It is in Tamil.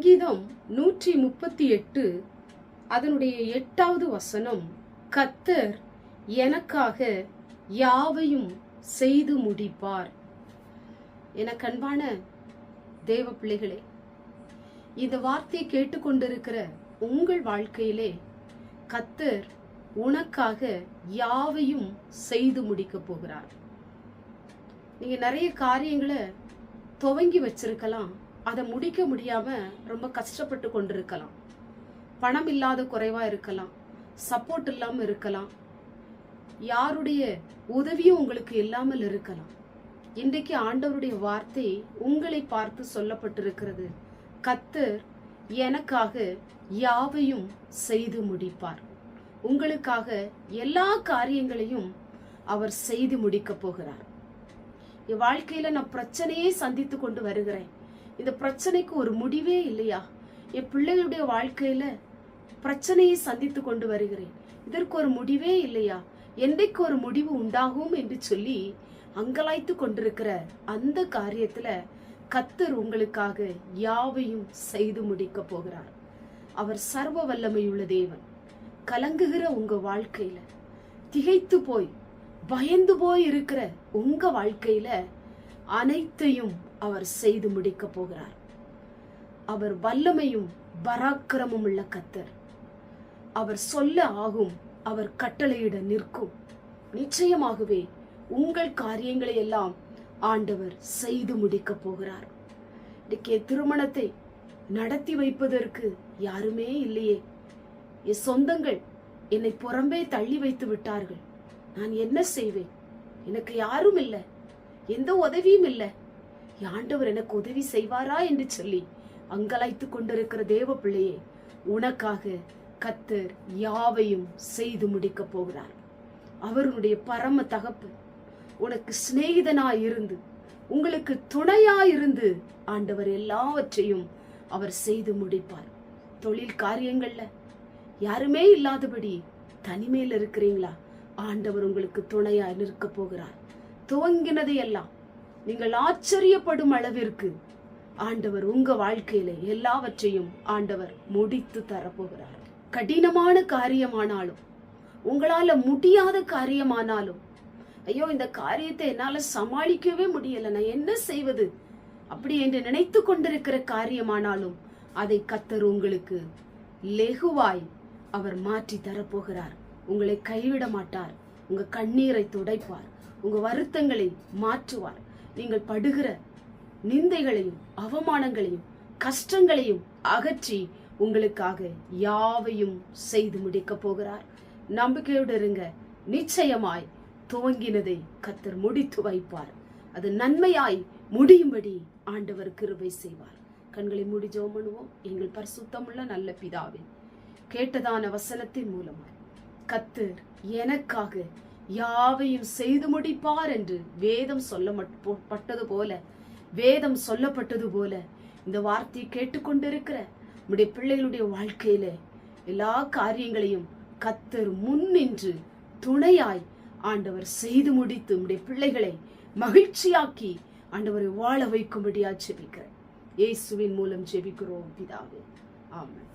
சங்கீதம் நூற்றி முப்பத்தி எட்டு அதனுடைய எட்டாவது வசனம் கத்தர் எனக்காக யாவையும் செய்து முடிப்பார். என கண்பான தேவ பிள்ளைகளே இந்த வார்த்தையை கேட்டுக்கொண்டிருக்கிற உங்கள் வாழ்க்கையிலே கத்தர் உனக்காக யாவையும் செய்து முடிக்க போகிறார். நீங்க நிறைய காரியங்களை துவங்கி வச்சிருக்கலாம். அதை முடிக்க முடியாம ரொம்ப கஷ்டப்பட்டு கொண்டிருக்கலாம். பணம் இல்லாத குறைவா இருக்கலாம். சப்போர்ட் இல்லாம இருக்கலாம். யாருடைய உதவியும் உங்களுக்கு இல்லாமல் இருக்கலாம். இன்றைக்கு ஆண்டவருடைய வார்த்தை உங்களை பார்த்து சொல்லப்பட்டிருக்கிறது. கத்தர் எனக்காக யாவையும் செய்து முடிப்பார். உங்களுக்காக எல்லா காரியங்களையும் அவர் செய்து முடிக்கப் போகிறார். என் வாழ்க்கையில நான் பிரச்சனையே சந்தித்து கொண்டு வருகிறேன். இந்த பிரச்சனைக்கு ஒரு முடிவே இல்லையா? என் பிள்ளைகளுடைய வாழ்க்கையில பிரச்சனையை சந்தித்து கொண்டு வருகிறேன். இதற்கு ஒரு முடிவே இல்லையா? என்றைக்கு ஒரு முடிவு உண்டாகும் என்று சொல்லி அங்கலாய்த்து கொண்டிருக்கிற அந்த காரியத்துல கத்தர் உங்களுக்காக யாவையும் செய்து முடிக்க போகிறார். அவர் சர்வ வல்லமையுள்ள தேவன். கலங்குகிற உங்க வாழ்க்கையில திகைத்து போய் பயந்து போய் இருக்கிற உங்க வாழ்க்கையில அனைத்தையும் அவர் செய்து முடிக்க போகிறார். அவர் வல்லமையும் பராக்கிரமும் உள்ள கத்தர். அவர் சொல்ல ஆகும் அவர் கட்டளையிட நிற்கும். நிச்சயமாகவே உங்கள் காரியங்களை எல்லாம் ஆண்டவர் செய்து முடிக்க போகிறார். இன்றைக்கே திருமணத்தை நடத்தி வைப்பதற்கு யாருமே இல்லையே. என் சொந்தங்கள் என்னை புறம்பே தள்ளி வைத்து விட்டார்கள். நான் என்ன செய்வேன்? எனக்கு யாரும் இல்லை. எந்த உதவியும் இல்லை. ஆண்டவர் எனக்கு உதவி செய்வாரா? என்று சொல்லி அங்கலாய்த்து கொண்டிருக்கிற தேவ பிள்ளையே உனக்காக கத்தர் யாவையும் செய்து முடிக்க போகிறார். அவருடைய பரம தகப்பு உனக்கு சிநேகிதனாய் இருந்து உங்களுக்கு துணையாய் இருந்து ஆண்டவர் எல்லாவற்றையும் அவர் செய்து முடிப்பார். தொழில் காரியங்கள்ல யாருமே இல்லாதபடி தனிமையில் இருக்கிறீங்களா? ஆண்டவர் உங்களுக்கு துணையாய் நிற்க போகிறார். துவங்கினதை எல்லாம் நீங்கள் ஆச்சரியப்படும் அளவிற்கு ஆண்டவர் உங்க வாழ்க்கையில எல்லாவற்றையும் ஆண்டவர் முடித்து தரப்போகிறார். கடினமான காரியமானாலும் உங்களால முடியாத காரியமானாலும் ஐயோ இந்த காரியத்தை என்னால சமாளிக்கவே முடியல நான் என்ன செய்வது? அப்படி என்று நினைத்து கொண்டிருக்கிற காரியமானாலும் அதை கத்தர் உங்களுக்கு லெகுவாய் அவர் மாற்றி தரப்போகிறார். உங்களை கைவிட மாட்டார். உங்கள் கண்ணீரை துடைப்பார். உங்கள் வருத்தங்களை மாற்றுவார். நீங்கள் படுகிற நிந்தைகளையும் அவமானங்களையும் கஷ்டங்களையும் அகற்றி உங்களுக்காக யாவையும் செய்து முடிக்க போகிறார். நம்பிக்கையோடு இருங்க. நிச்சயமாய் துவங்கினதை கத்தர் முடித்து வைப்பார். அது நன்மையாய் முடியும்படி ஆண்டவர் கிருபை செய்வார். கண்களை மூடி ஜெபம் பண்ணுவோம். எங்கள் பரிசுத்தமுள்ள நல்ல பிதாவே கேட்டதான வசனத்தின் மூலமாய் கத்தர் எனக்காக யாவையும் செய்து முடிப்பார் என்று வேதம் சொல்லப்பட்டது போல வேதம் சொல்லப்பட்டது போல இந்த வார்த்தையை கேட்டுக்கொண்டிருக்கிற நம்முடைய பிள்ளைகளுடைய வாழ்க்கையில எல்லா காரியங்களையும் கத்தர் முன் நின்று துணையாய் ஆண்டவர் செய்து முடித்து நம்முடைய பிள்ளைகளை மகிழ்ச்சியாக்கி ஆண்டவரை வாழ வைக்கும்படியா ஜெபிக்கிறேன். இயேசுவின் மூலம் ஜெபிக்கிறோம் பிதாவே. ஆமாம்